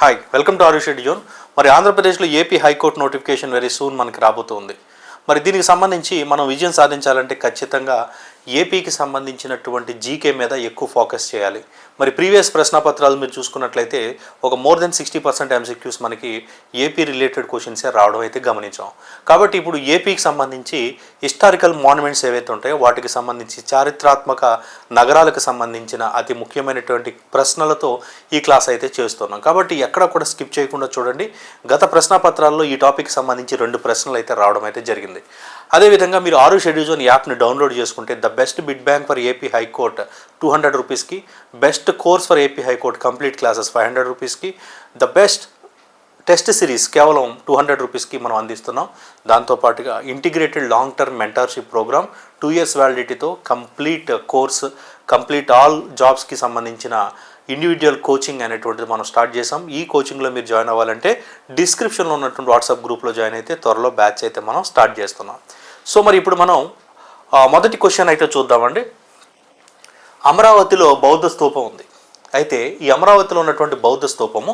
Hi welcome to our schedule zone మరి ఆంధ్రప్రదేశ్లో AP high court notification very soon మనకి రాబోతుంది. మరి దీనికి సంబంధించి మనం విజయం సాధించాలంటే ఖచ్చితంగా ఏపీకి సంబంధించినటువంటి జీకే మీద ఎక్కువ ఫోకస్ చేయాలి. మరి ప్రీవియస్ ప్రశ్నపత్రాలు మీరు చూసుకున్నట్లయితే ఒక more than sixty percent MCQs మనకి ఏపీ రిలేటెడ్ క్వశ్చన్సే రావడం అయితే గమనించాం. కాబట్టి ఇప్పుడు ఏపీకి సంబంధించి హిస్టారికల్ మాన్యుమెంట్స్ ఏవైతే ఉంటాయో వాటికి సంబంధించి చారిత్రాత్మక నగరాలకు సంబంధించిన అతి ముఖ్యమైనటువంటి ప్రశ్నలతో ఈ క్లాస్ అయితే చేస్తున్నాం. కాబట్టి ఎక్కడ కూడా స్కిప్ చేయకుండా చూడండి. గత ప్రశ్నపత్రాల్లో ఈ టాపిక్ సంబంధించి రెండు ప్రశ్నలు అయితే రావడం అయితే జరిగింది. అదేవిధంగా మీరు ఆరు షెడ్యూల్ జోన్ యాప్ని డౌన్లోడ్ చేసుకుంటే the best bit bank for AP high court two hundred రూపీస్కి best course for AP high court complete classes five hundred రూపీస్కి ద బెస్ట్ టెస్ట్ సిరీస్ కేవలం టూ హండ్రెడ్ రూపీస్కి మనం అందిస్తున్నాం. దాంతోపాటుగా integrated long term mentorship program two years వ్యాలిడిటీతో complete course complete all జాబ్స్కి సంబంధించిన individual coaching అనేటువంటిది మనం స్టార్ట్ చేసాం. ఈ కోచింగ్లో మీరు జాయిన్ అవ్వాలంటే డిస్క్రిప్షన్లో ఉన్నటువంటి వాట్సాప్ గ్రూప్లో జాయిన్ అయితే త్వరలో బ్యాచ్ అయితే మనం స్టార్ట్ చేస్తున్నాం. సో మరి ఇప్పుడు మనం మొదటి క్వశ్చన్ అయితే చూద్దామండి. అమరావతిలో బౌద్ధ స్తూపం ఉంది. అయితే ఈ అమరావతిలో ఉన్నటువంటి బౌద్ధ స్తూపము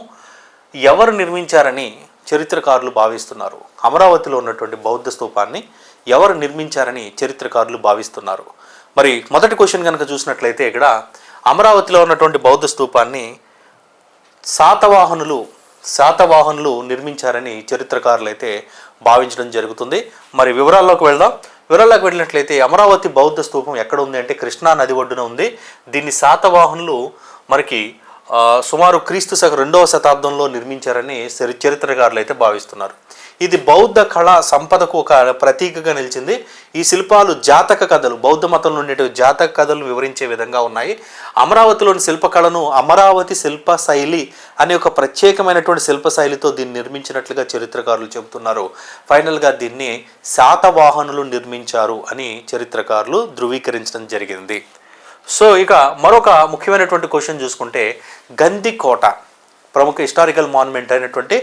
ఎవరు నిర్మించారని చరిత్రకారులు భావిస్తున్నారు? అమరావతిలో ఉన్నటువంటి బౌద్ధ స్తూపాన్ని ఎవరు నిర్మించారని చరిత్రకారులు భావిస్తున్నారు? మరి మొదటి క్వశ్చన్ కనుక చూసినట్లయితే ఇక్కడ అమరావతిలో ఉన్నటువంటి బౌద్ధ స్తూపాన్ని శాతవాహనులు శాతవాహనులు నిర్మించారని చరిత్రకారులు అయితే భావించడం జరుగుతుంది. మరి వివరాల్లోకి వెళ్దాం. వివరాల్లోకి వెళ్ళినట్లయితే అమరావతి బౌద్ధ స్తూపం ఎక్కడ ఉంది అంటే కృష్ణా నది ఒడ్డున ఉంది. దీన్ని శాతవాహనులు మనకి సుమారు క్రీస్తు శక రెండవ శతాబ్దంలో నిర్మించారని చరిత్రకారులు అయితే భావిస్తున్నారు. ఇది బౌద్ధ కళ సంపదకు ఒక ప్రతీకగా నిలిచింది. ఈ శిల్పాలు జాతక కథలు బౌద్ధ మతంలో ఉండే జాతక కథలు వివరించే విధంగా ఉన్నాయి. అమరావతిలోని శిల్పకళను అమరావతి శిల్ప శైలి అనే ఒక ప్రత్యేకమైనటువంటి శిల్ప శైలితో దీన్ని నిర్మించినట్లుగా చరిత్రకారులు చెబుతున్నారు. ఫైనల్గా దీన్ని శాతవాహనులు నిర్మించారు అని చరిత్రకారులు ధృవీకరించడం జరిగింది. సో ఇక మరొక ముఖ్యమైనటువంటి క్వశ్చన్ చూసుకుంటే గందికోట ప్రముఖ హిస్టారికల్ మాన్యుమెంట్ అయినటువంటి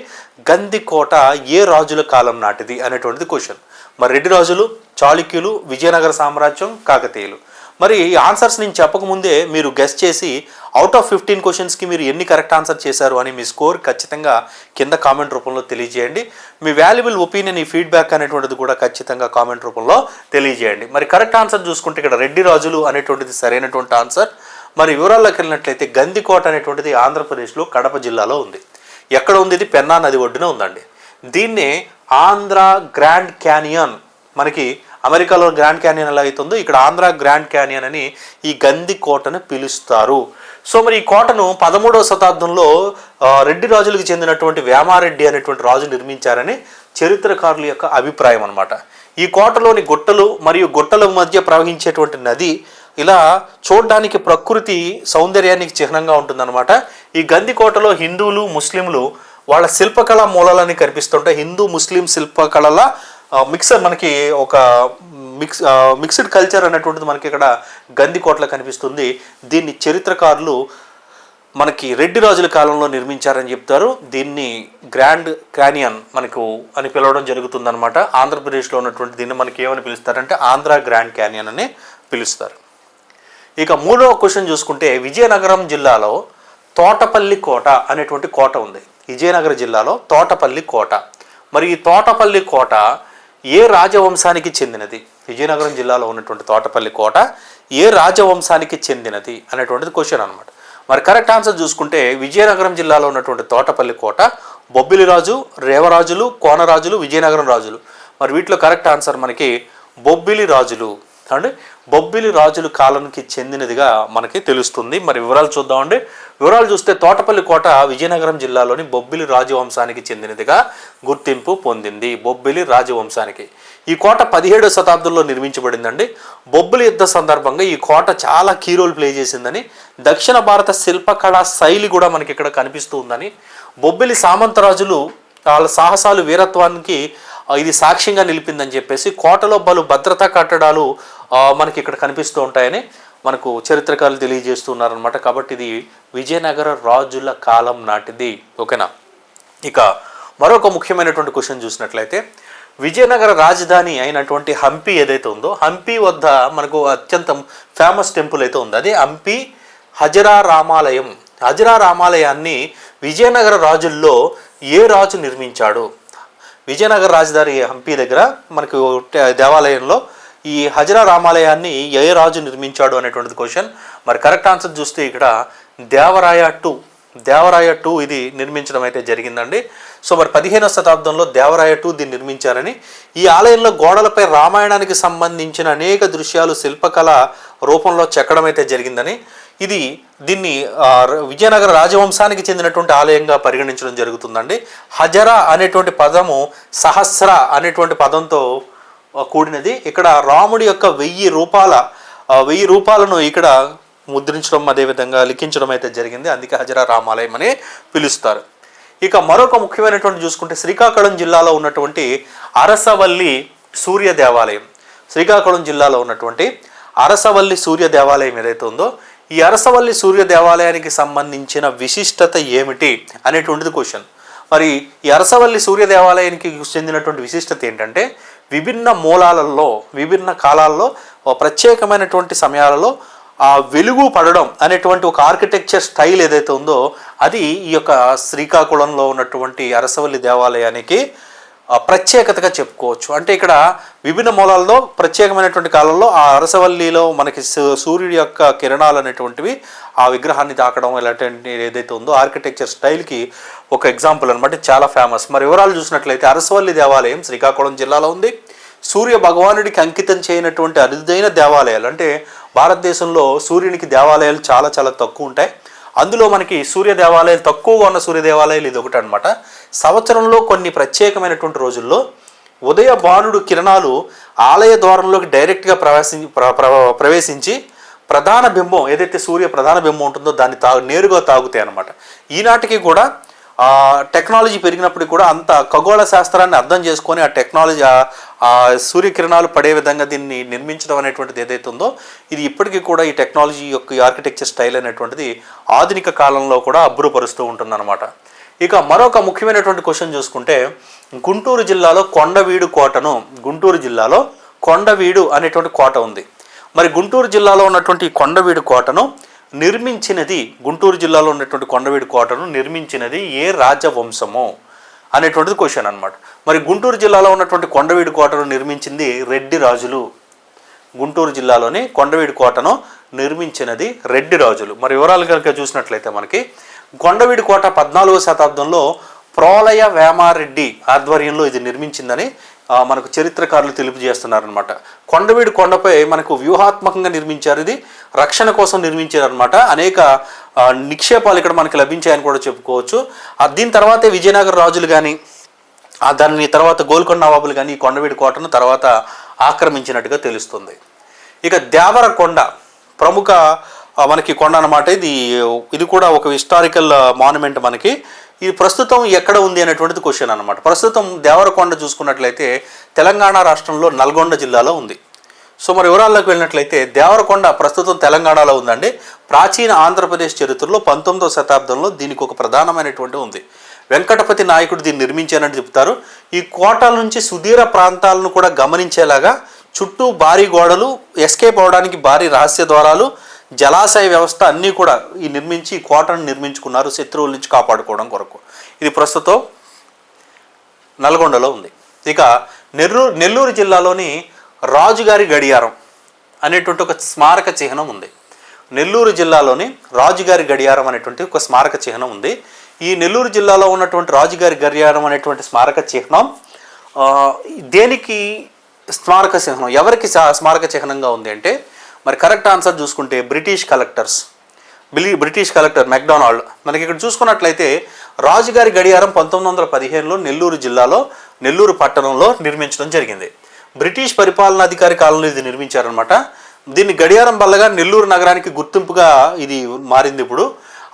గందికోట ఏ రాజుల కాలం నాటిది అనేటువంటిది క్వశ్చన్. మరి రెడ్డి రాజులు చాళుక్యులు విజయనగర సామ్రాజ్యం కాకతీయులు. మరి ఆన్సర్స్ నేను చెప్పకముందే మీరు గెస్ట్ చేసి అవుట్ ఆఫ్ ఫిఫ్టీన్ క్వశ్చన్స్కి మీరు ఎన్ని కరెక్ట్ ఆన్సర్ చేశారు అని మీ స్కోర్ ఖచ్చితంగా కింద కామెంట్ రూపంలో తెలియజేయండి. మీ వాల్యుబుల్ ఒపీనియన్ ఈ ఫీడ్బ్యాక్ అనేటువంటిది కూడా ఖచ్చితంగా కామెంట్ రూపంలో తెలియజేయండి. మరి కరెక్ట్ ఆన్సర్ చూసుకుంటే ఇక్కడ రెడ్డి రాజులు అనేటువంటిది సరైనటువంటి ఆన్సర్ మరి వివరాల్లోకి వెళ్ళినట్లయితే గందికోట అనేటువంటిది ఆంధ్రప్రదేశ్లో కడప జిల్లాలో ఉంది. ఎక్కడ ఉంది ఇది? పెన్నా నది ఒడ్డున ఉందండి. దీన్నే ఆంధ్ర గ్రాండ్ క్యానియన్ మనకి అమెరికాలో గ్రాండ్ క్యానియన్ ఎలా అవుతుందో ఇక్కడ ఆంధ్ర గ్రాండ్ క్యానియన్ అని ఈ గంది కోటను పిలుస్తారు. సో మరి ఈ కోటను పదమూడవ శతాబ్దంలో రెడ్డి రాజులకు చెందినటువంటి వేమారెడ్డి అనేటువంటి రాజు నిర్మించారని చరిత్రకారుల యొక్క అభిప్రాయం అనమాట ఈ కోటలోని గుట్టలు మరియు గుట్టల మధ్య ప్రవహించేటువంటి నది ఇలా చూడడానికి ప్రకృతి సౌందర్యానికి చిహ్నంగా ఉంటుందన్నమాట. ఈ గంది కోటలో హిందువులు ముస్లింలు వాళ్ళ శిల్పకళ మూలాలని కనిపిస్తుంటాయి హిందూ ముస్లిం శిల్పకళల మిక్సర్ మనకి ఒక మిక్స్ మిక్స్డ్ కల్చర్ అనేటువంటిది మనకి ఇక్కడ గందికోటలో కనిపిస్తుంది. దీన్ని చరిత్రకారులు మనకి రెడ్డి రాజుల కాలంలో నిర్మించారని చెప్తారు. దీన్ని గ్రాండ్ క్రానియన్ మనకు అని పిలవడం జరుగుతుందనమాట ఆంధ్రప్రదేశ్లో ఉన్నటువంటి దీన్ని మనకి ఏమని పిలుస్తారంటే ఆంధ్ర గ్రాండ్ క్యానియన్ అని పిలుస్తారు. ఇక మూడవ క్వశ్చన్ చూసుకుంటే విజయనగరం జిల్లాలో తోటపల్లి కోట అనేటువంటి కోట ఉంది. విజయనగరం జిల్లాలో తోటపల్లి కోట. మరి ఈ తోటపల్లి కోట ఏ రాజవంశానికి చెందినది? విజయనగరం జిల్లాలో ఉన్నటువంటి తోటపల్లి కోట ఏ రాజవంశానికి చెందినది అనేటువంటిది క్వశ్చన్ అనమాట మరి కరెక్ట్ ఆన్సర్ చూసుకుంటే విజయనగరం జిల్లాలో ఉన్నటువంటి తోటపల్లి కోట బొబ్బిలి రాజు రేవరాజులు కోనరాజులు విజయనగరం రాజులు. మరి వీటిలో కరెక్ట్ ఆన్సర్ మనకి బొబ్బిలి రాజులు అంటే బొబ్బిలి రాజుల కాలానికి చెందినదిగా మనకి తెలుస్తుంది. మరి వివరాలు చూద్దామండి. వివరాలు చూస్తే తోటపల్లి కోట విజయనగరం జిల్లాలోని బొబ్బిలి రాజవంశానికి చెందినదిగా గుర్తింపు పొందింది. బొబ్బిలి రాజవంశానికి. ఈ కోట పదిహేడవ శతాబ్దంలో నిర్మించబడిందండి. బొబ్బిలి యుద్ధ సందర్భంగా ఈ కోట చాలా కీ రోల్ ప్లే చేసిందని దక్షిణ భారత శిల్పకళా శైలి కూడా మనకి ఇక్కడ కనిపిస్తూ ఉందని బొబ్బిలి సామంతరాజులు వాళ్ళ సాహసాలు వీరత్వానికి ఇది సాక్ష్యంగా నిలిపిందని చెప్పేసి కోటలో పలు భద్రతా కట్టడాలు మనకి ఇక్కడ కనిపిస్తూ ఉంటాయని మనకు చరిత్రకారులు తెలియజేస్తున్నారనమాట కాబట్టి ఇది విజయనగర రాజుల కాలం నాటిది. ఓకేనా? ఇక మరొక ముఖ్యమైనటువంటి క్వశ్చన్ చూసినట్లయితే విజయనగర రాజధాని అయినటువంటి హంపి ఏదైతే ఉందో హంపి వద్ద మనకు అత్యంత ఫేమస్ టెంపుల్ అయితే ఉంది. అది హంపి హజరా రామాలయం. హజరా రామాలయాన్ని విజయనగర రాజుల్లో ఏ రాజు నిర్మించాడు? విజయనగర రాజధాని హంపి దగ్గర మనకు దేవాలయంలో ఈ హజరా రామాలయాన్ని ఏ రాజు నిర్మించాడు అనేటువంటిది క్వశ్చన్ మరి కరెక్ట్ ఆన్సర్ చూస్తే ఇక్కడ దేవరాయ టూ దేవరాయ టూ ఇది నిర్మించడం అయితే జరిగిందండి. సో మరి పదిహేనవ శతాబ్దంలో దేవరాయ టూ దీన్ని నిర్మించారని. ఈ ఆలయంలో గోడలపై రామాయణానికి సంబంధించిన అనేక దృశ్యాలు శిల్పకళ రూపంలో చెక్కడం అయితే జరిగిందని. ఇది దీన్ని విజయనగర రాజవంశానికి చెందినటువంటి ఆలయంగా పరిగణించడం జరుగుతుందండి. హజరా అనేటువంటి పదము సహస్ర అనేటువంటి పదంతో కూడినది. ఇక్కడ రాముడి యొక్క వెయ్యి రూపాల వెయ్యి రూపాలను ఇక్కడ ముద్రించడం అదేవిధంగా లిఖించడం అయితే జరిగింది. అందుకే హజరా రామాలయం అని పిలుస్తారు. ఇక మరొక ముఖ్యమైనటువంటి చూసుకుంటే శ్రీకాకుళం జిల్లాలో ఉన్నటువంటి అరసవల్లి సూర్య దేవాలయం. శ్రీకాకుళం జిల్లాలో ఉన్నటువంటి అరసవల్లి సూర్య దేవాలయం ఏదైతే ఉందో ఈ అరసవల్లి సూర్య దేవాలయానికి సంబంధించిన విశిష్టత ఏమిటి అనేటువంటిది క్వశ్చన్ మరి ఈ అరసవల్లి సూర్య దేవాలయానికి చెందినటువంటి విశిష్టత ఏంటంటే విభిన్న మూలాలలో విభిన్న కాలాల్లో ప్రత్యేకమైనటువంటి సమయాలలో ఆ వెలుగు పడడం అనేటువంటి ఒక ఆర్కిటెక్చర్ స్టైల్ ఏదైతే ఉందో అది ఈ యొక్క శ్రీకాకుళంలో ఉన్నటువంటి అరసవల్లి దేవాలయానికి ప్రత్యేకతగా చెప్పుకోవచ్చు. అంటే ఇక్కడ విభిన్న మూలాల్లో ప్రత్యేకమైనటువంటి కాలంలో ఆ అరసవల్లిలో మనకి సూ- సూర్యుడి యొక్క కిరణాలు అనేటువంటివి ఆ విగ్రహాన్ని తాకడం ఇలాంటి ఏదైతే ఉందో ఆర్కిటెక్చర్ స్టైల్కి ఒక ఎగ్జాంపుల్ అనమాట చాలా ఫేమస్ మరి వివరాలు చూసినట్లయితే అరసవల్లి దేవాలయం శ్రీకాకుళం జిల్లాలో ఉంది. సూర్య భగవానుడికి అంకితం చేయనటువంటి అరుదైన దేవాలయాలు. అంటే భారతదేశంలో సూర్యునికి దేవాలయాలు చాలా చాలా తక్కువ ఉంటాయి. అందులో మనకి సూర్య దేవాలయాలు తక్కువగా ఉన్న సూర్య దేవాలయాలు ఇది ఒకటి అనమాట సంవత్సరంలో కొన్ని ప్రత్యేకమైనటువంటి రోజుల్లో ఉదయ భానుడు కిరణాలు ఆలయ ద్వారంలోకి డైరెక్ట్గా ప్రవేశి ప్ర- ప్ర- ప్రవేశించి ప్రధాన బింబం ఏదైతే సూర్య ప్రధాన బింబం ఉంటుందో దాన్ని తాగు నేరుగా తాగుతాయి అనమాట ఈనాటికి కూడా టెక్నాలజీ పెరిగినప్పుడు కూడా అంత ఖగోళ శాస్త్రాన్ని అర్థం చేసుకొని ఆ టెక్నాలజీ ఆ- సూర్యకిరణాలు పడే విధంగా దీన్ని నిర్మించడం అనేటువంటిది ఏదైతే ఉందో ఇది ఇప్పటికీ కూడా ఈ టెక్నాలజీ యొక్క ఆర్కిటెక్చర్ స్టైల్ అనేటువంటిది ఆధునిక కాలంలో కూడా అబ్బురపరుస్తూ ఉంటుందన్నమాట. ఇక మరొక ముఖ్యమైనటువంటి క్వశ్చన్ చూసుకుంటే గుంటూరు జిల్లాలో కొండవీడు కోటను గుంటూరు జిల్లాలో కొండవీడు అనేటువంటి కోట ఉంది. మరి గుంటూరు జిల్లాలో ఉన్నటువంటి కొండవీడు కోటను నిర్మించినది గుంటూరు జిల్లాలో ఉన్నటువంటి కొండవీడు కోటను నిర్మించినది ఏ రాజవంశము అనేటువంటిది క్వశ్చన్ అన్నమాట. మరి గుంటూరు జిల్లాలో ఉన్నటువంటి కొండవీడు కోటను నిర్మించింది రెడ్డి రాజులు. గుంటూరు జిల్లాలోని కొండవీడి కోటను నిర్మించినది రెడ్డి రాజులు. మరి వివరాలు కనుక చూసినట్లయితే మనకి కొండవీడి కోట పద్నాలుగో శతాబ్దంలో ప్రోలయ వేమారెడ్డి ఆధ్వర్యంలో ఇది నిర్మించిందని మనకు చరిత్రకారులు తెలియజేస్తున్నారనమాట కొండవీడి కొండపై మనకు వ్యూహాత్మకంగా నిర్మించారు ఇది. రక్షణ కోసం నిర్మించారనమాట అనేక నిక్షేపాలు ఇక్కడ మనకి లభించాయని కూడా చెప్పుకోవచ్చు. దీని తర్వాతే విజయనగర రాజులు కానీ ఆ తర్వాత గోల్కొండ నవాబులు కానీ ఈ కొండవీడి కోటను తర్వాత ఆక్రమించినట్టుగా తెలుస్తుంది. ఇక దేవరకొండ ప్రముఖ మనకి కొండ అనమాట ఇది. ఇది కూడా ఒక హిస్టారికల్ మాన్యుమెంట్ మనకి. ఇది ప్రస్తుతం ఎక్కడ ఉంది అనేటువంటిది క్వశ్చన్ అనమాట ప్రస్తుతం దేవరకొండ చూసుకున్నట్లయితే తెలంగాణ రాష్ట్రంలో నల్గొండ జిల్లాలో ఉంది. సో మరి వివరాల్లోకి వెళ్ళినట్లయితే దేవరకొండ ప్రస్తుతం తెలంగాణలో ఉందండి. ప్రాచీన ఆంధ్రప్రదేశ్ చరిత్రలో పంతొమ్మిదవ శతాబ్దంలో దీనికి ఒక ప్రధానమైనటువంటి ఉంది. వెంకటపతి నాయకుడు దీన్ని నిర్మించానని చెప్తారు. ఈ కోటల నుంచి సుదీర ప్రాంతాలను కూడా గమనించేలాగా చుట్టూ భారీ గోడలు ఎస్కేప్ అవడానికి భారీ రహస్య ద్వారాలు జలాశయ వ్యవస్థ అన్నీ కూడా ఈ నిర్మించి ఈ కోటను నిర్మించుకున్నారు శత్రువుల నుంచి కాపాడుకోవడం కొరకు. ఇది ప్రస్తుతం నల్గొండలో ఉంది. ఇక నెల్లూరు నెల్లూరు జిల్లాలోని రాజుగారి గడియారం అనేటువంటి ఒక స్మారక చిహ్నం ఉంది. నెల్లూరు జిల్లాలోని రాజుగారి గడియారం అనేటువంటి ఒక స్మారక చిహ్నం ఉంది. ఈ నెల్లూరు జిల్లాలో ఉన్నటువంటి రాజుగారి గడియారం అనేటువంటి స్మారక చిహ్నం దేనికి స్మారక చిహ్నం ఎవరికి స్మారక చిహ్నంగా ఉంది అంటే మరి కరెక్ట్ ఆన్సర్ చూసుకుంటే బ్రిటిష్ కలెక్టర్స్ బిలి బ్రిటిష్ కలెక్టర్ మెక్డొనాల్డ్. మనకి ఇక్కడ చూసుకున్నట్లయితే రాజుగారి గడియారం పంతొమ్మిది వందల పదిహేనులో నెల్లూరు జిల్లాలో నెల్లూరు పట్టణంలో నిర్మించడం జరిగింది. బ్రిటిష్ పరిపాలనాధికారి కాలంలో ఇది నిర్మించారనమాట దీన్ని గడియారం బల్లగా నెల్లూరు నగరానికి గుర్తింపుగా ఇది మారింది ఇప్పుడు.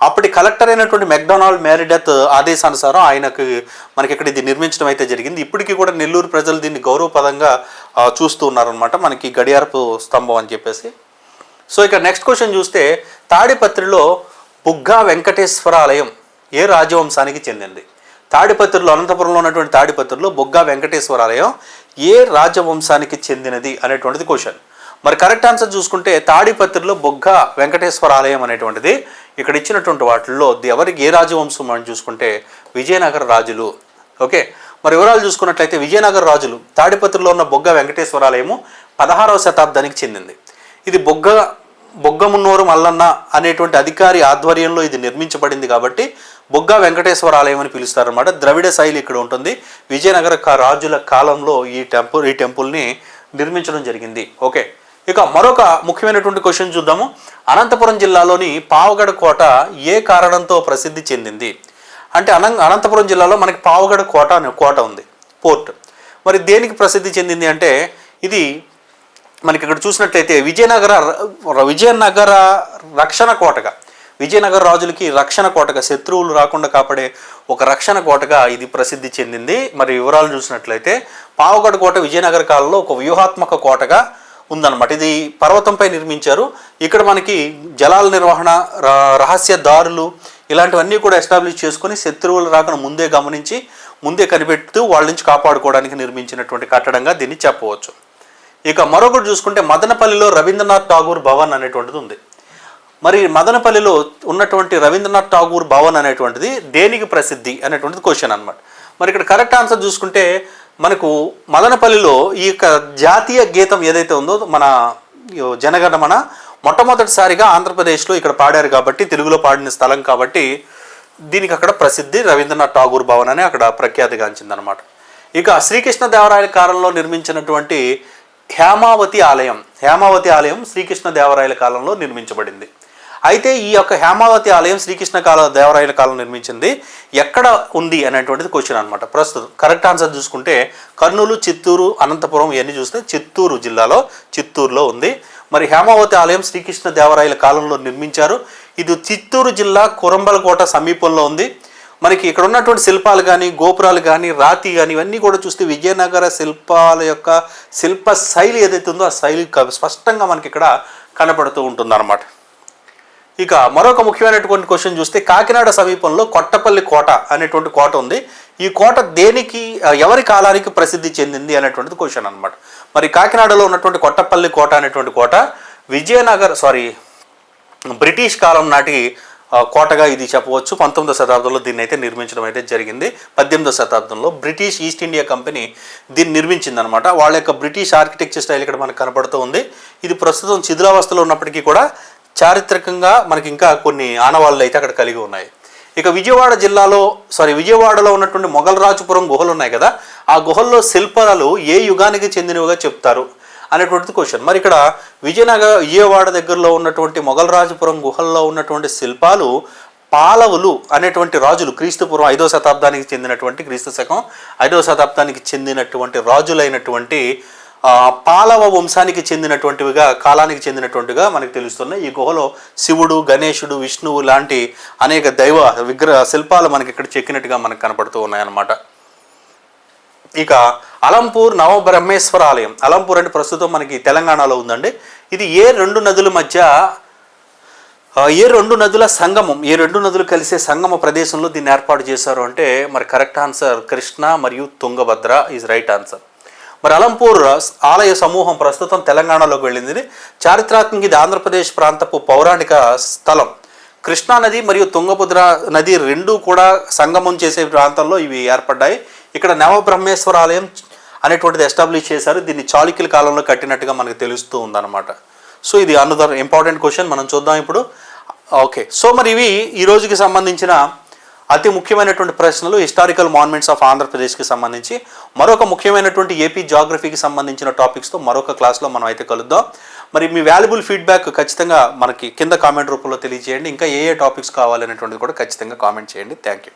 అప్పటి కలెక్టర్ అయినటువంటి మెక్డొనాల్డ్ మ్యారిడత్ ఆదేశానుసారం ఆయనకు మనకి ఇక్కడ ఇది నిర్మించడం అయితే జరిగింది. ఇప్పటికీ కూడా నెల్లూరు ప్రజలు దీన్ని గౌరవపదంగా చూస్తూ ఉన్నారనమాట మనకి గడియారపు స్తంభం అని చెప్పేసి. సో ఇక నెక్స్ట్ క్వశ్చన్ చూస్తే తాడిపత్రిలో బుగ్గా వెంకటేశ్వర ఆలయం ఏ రాజవంశానికి చెందింది? తాడిపత్రిలో అనంతపురంలో ఉన్నటువంటి తాడిపత్రిలో బొగ్గా వెంకటేశ్వర ఆలయం ఏ రాజవంశానికి చెందినది అనేటువంటిది క్వశ్చన్ మరి కరెక్ట్ ఆన్సర్ చూసుకుంటే తాడిపత్రిలో బొగ్గ వెంకటేశ్వర ఆలయం అనేటువంటిది ఇక్కడ ఇచ్చినటువంటి వాటిల్లో ఎవరికి ఏ రాజవంశం అని చూసుకుంటే విజయనగర రాజులు. ఓకే? మరి వివరాలు చూసుకున్నట్లయితే విజయనగర రాజులు తాడిపత్రిలో ఉన్న బొగ్గ వెంకటేశ్వరాలయము పదహారవ శతాబ్దానికి చెందింది. ఇది బొగ్గ బొగ్గమున్నోరు మల్లన్న అనేటువంటి అధికారి ఆధ్వర్యంలో ఇది నిర్మించబడింది కాబట్టి బొగ్గ వెంకటేశ్వర ఆలయం అని పిలుస్తారనమాట ద్రవిడ శైలి ఇక్కడ ఉంటుంది. విజయనగర రాజుల కాలంలో ఈ టెంపుల్ ఈ టెంపుల్ని నిర్మించడం జరిగింది. ఓకే. ఇక మరొక ముఖ్యమైనటువంటి క్వశ్చన్ చూద్దాము. అనంతపురం జిల్లాలోని పావగడ కోట ఏ కారణంతో ప్రసిద్ధి చెందింది? అంటే అనం అనంతపురం జిల్లాలో మనకి పావగడ కోట అనే కోట ఉంది. పోర్ట్. మరి దేనికి ప్రసిద్ధి చెందింది అంటే ఇది మనకి ఇక్కడ చూసినట్లయితే విజయనగర విజయనగర రక్షణ కోటగా విజయనగర రాజులకి రక్షణ కోటగా శత్రువులు రాకుండా కాపాడే ఒక రక్షణ కోటగా ఇది ప్రసిద్ధి చెందింది. మరి వివరాలు చూసినట్లయితే పావగడ కోట విజయనగర కాలంలో ఒక వ్యూహాత్మక కోటగా ఉందన్నమాట. ఇది పర్వతంపై నిర్మించారు. ఇక్కడ మనకి జలాల నిర్వహణ రహస్య దారులు ఇలాంటివన్నీ కూడా ఎస్టాబ్లిష్ చేసుకొని శత్రువులు రాకుండా ముందే గమనించి ముందే కనిపెడుతూ వాళ్ళ నుంచి కాపాడుకోవడానికి నిర్మించినటువంటి కట్టడంగా దీన్ని చెప్పవచ్చు. ఇక మరొకటి చూసుకుంటే మదనపల్లిలో రవీంద్రనాథ్ ఠాగూర్ భవన్ అనేటువంటిది ఉంది. మరి మదనపల్లిలో ఉన్నటువంటి రవీంద్రనాథ్ ఠాగూర్ భవన్ అనేటువంటిది దేనికి ప్రసిద్ధి అనేటువంటిది క్వశ్చన్ అనమాట మరి ఇక్కడ కరెక్ట్ ఆన్సర్ చూసుకుంటే మనకు మదనపల్లిలో ఈ యొక్క జాతీయ గీతం ఏదైతే ఉందో మన జనగణమన మొట్టమొదటిసారిగా ఆంధ్రప్రదేశ్లో ఇక్కడ పాడారు కాబట్టి తెలుగులో పాడిన స్థలం కాబట్టి దీనికి అక్కడ ప్రసిద్ధి రవీంద్రనాథ్ ఠాగూర్ భవన్ అని అక్కడ ప్రఖ్యాతిగాంచిందనమాట ఇక శ్రీకృష్ణదేవరాయల కాలంలో నిర్మించినటువంటి హేమావతి ఆలయం. హేమావతి ఆలయం శ్రీకృష్ణదేవరాయల కాలంలో నిర్మించబడింది. అయితే ఈ యొక్క హేమావతి ఆలయం శ్రీకృష్ణ కాల దేవరాయల కాలం నిర్మించింది. ఎక్కడ ఉంది అనేటువంటిది క్వశ్చన్ అనమాట ప్రస్తుతం కరెక్ట్ ఆన్సర్ చూసుకుంటే కర్నూలు చిత్తూరు అనంతపురం ఇవన్నీ చూస్తే చిత్తూరు జిల్లాలో చిత్తూరులో ఉంది. మరి హేమావతి ఆలయం శ్రీకృష్ణ దేవరాయల కాలంలో నిర్మించారు. ఇది చిత్తూరు జిల్లా కురంబలకోట సమీపంలో ఉంది. మనకి ఇక్కడ ఉన్నటువంటి శిల్పాలు కానీ గోపురాలు కానీ రాతి కానీ ఇవన్నీ కూడా చూస్తే విజయనగర శిల్పాల యొక్క శిల్ప శైలి ఏదైతే ఉందో ఆ శైలి స్పష్టంగా మనకి ఇక్కడ కనపడుతూ ఉంటుందన్నమాట. ఇక మరొక ముఖ్యమైనటువంటి క్వశ్చన్ చూస్తే కాకినాడ సమీపంలో కొట్టపల్లి కోట అనేటువంటి కోట ఉంది. ఈ కోట దేనికి ఎవరి కాలానికి ప్రసిద్ధి చెందింది అనేటువంటిది క్వశ్చన్ అనమాట మరి కాకినాడలో ఉన్నటువంటి కొట్టపల్లి కోట అనేటువంటి కోట విజయనగర సారీ బ్రిటిష్ కాలం నాటి కోటగా ఇది చెప్పవచ్చు. పంతొమ్మిదో శతాబ్దంలో దీన్ని అయితే నిర్మించడం అయితే జరిగింది. పద్దెనిమిదో శతాబ్దంలో బ్రిటిష్ ఈస్ట్ ఇండియా కంపెనీ దీన్ని నిర్మించింది అనమాట వాళ్ళ యొక్క బ్రిటిష్ ఆర్కిటెక్చర్ స్టైల్ ఇక్కడ మనకు కనపడుతూ ఉంది. ఇది ప్రస్తుతం శిథిలావస్థలో ఉన్నప్పటికీ కూడా చారిత్రకంగా మనకి ఇంకా కొన్ని ఆనవాళ్ళు అయితే అక్కడ కలిగి ఉన్నాయి. ఇక విజయవాడ జిల్లాలో సారీ విజయవాడలో ఉన్నటువంటి మొఘలరాజుపురం గుహలు ఉన్నాయి కదా. ఆ గుహల్లో శిల్పాలు ఏ యుగానికి చెందినవిగా చెప్తారు? అనేటువంటిది క్వశ్చన్ మరి ఇక్కడ విజయనగర విజయవాడ దగ్గరలో ఉన్నటువంటి మొఘలరాజపురం గుహల్లో ఉన్నటువంటి శిల్పాలు పాలవులు అనేటువంటి రాజులు క్రీస్తుపూర్వం ఐదో శతాబ్దానికి చెందినటువంటి క్రీస్తు శకం ఐదో శతాబ్దానికి చెందినటువంటి రాజులైనటువంటి పాలవ వంశానికి చెందినటువంటివిగా కాలానికి చెందినటువంటిగా మనకు తెలుస్తున్నాయి. ఈ గుహలో శివుడు గణేశుడు విష్ణువు లాంటి అనేక దైవ విగ్రహ శిల్పాలు మనకి ఇక్కడ చెక్కినట్టుగా మనకు కనపడుతూ ఉన్నాయన్నమాట. ఇక అలంపూర్ నవబ్రహ్మేశ్వర ఆలయం అలంపూర్ అంటే ప్రస్తుతం మనకి తెలంగాణలో ఉందండి. ఇది ఏ రెండు నదుల మధ్య ఏ రెండు నదుల సంగమం ఏ రెండు నదులు కలిసే సంగమ ప్రదేశంలో దీన్ని ఏర్పాటు చేశారు అంటే మరి కరెక్ట్ ఆన్సర్ కృష్ణ మరియు తుంగభద్ర ఈజ్ రైట్ ఆన్సర్ మరి అలంపూర్ ఆలయ సమూహం ప్రస్తుతం తెలంగాణలోకి వెళ్ళింది. చారిత్రాత్మక ఇది ఆంధ్రప్రదేశ్ ప్రాంతపు పౌరాణిక స్థలం. కృష్ణా నది మరియు తుంగభద్ర నది రెండు కూడా సంగమం చేసే ప్రాంతంలో ఇవి ఏర్పడ్డాయి. ఇక్కడ నవబ్రహ్మేశ్వర ఆలయం అనేటువంటిది ఎస్టాబ్లిష్ చేశారు. దీన్ని చాళుక్యుల కాలంలో కట్టినట్టుగా మనకు తెలుస్తూ ఉందన్నమాట. సో ఇది అనదర్ ఇంపార్టెంట్ క్వశ్చన్ మనం చూద్దాం ఇప్పుడు. ఓకే సో మరి ఇవి ఈ రోజుకి సంబంధించిన అతి ముఖ్యమైనటువంటి ప్రశ్నలు హిస్టారికల్ మాన్మెంట్స్ ఆఫ్ ఆంధ్రప్రదేశ్కి సంబంధించి. మరొక ముఖ్యమైనటువంటి ఏపీ జాగ్రఫీకి సంబంధించిన టాపిక్స్తో మరొక క్లాస్లో మనం అయితే కలుద్దాం. మరి మీ వాల్యుబుల్ ఫీడ్బ్యాక్ ఖచ్చితంగా మనకి కింద కామెంట్ రూపంలో తెలియజేయండి. ఇంకా ఏ ఏ టాపిక్స్ కావాలనేటువంటిది కూడా ఖచ్చితంగా కామెంట్ చేయండి. Thank you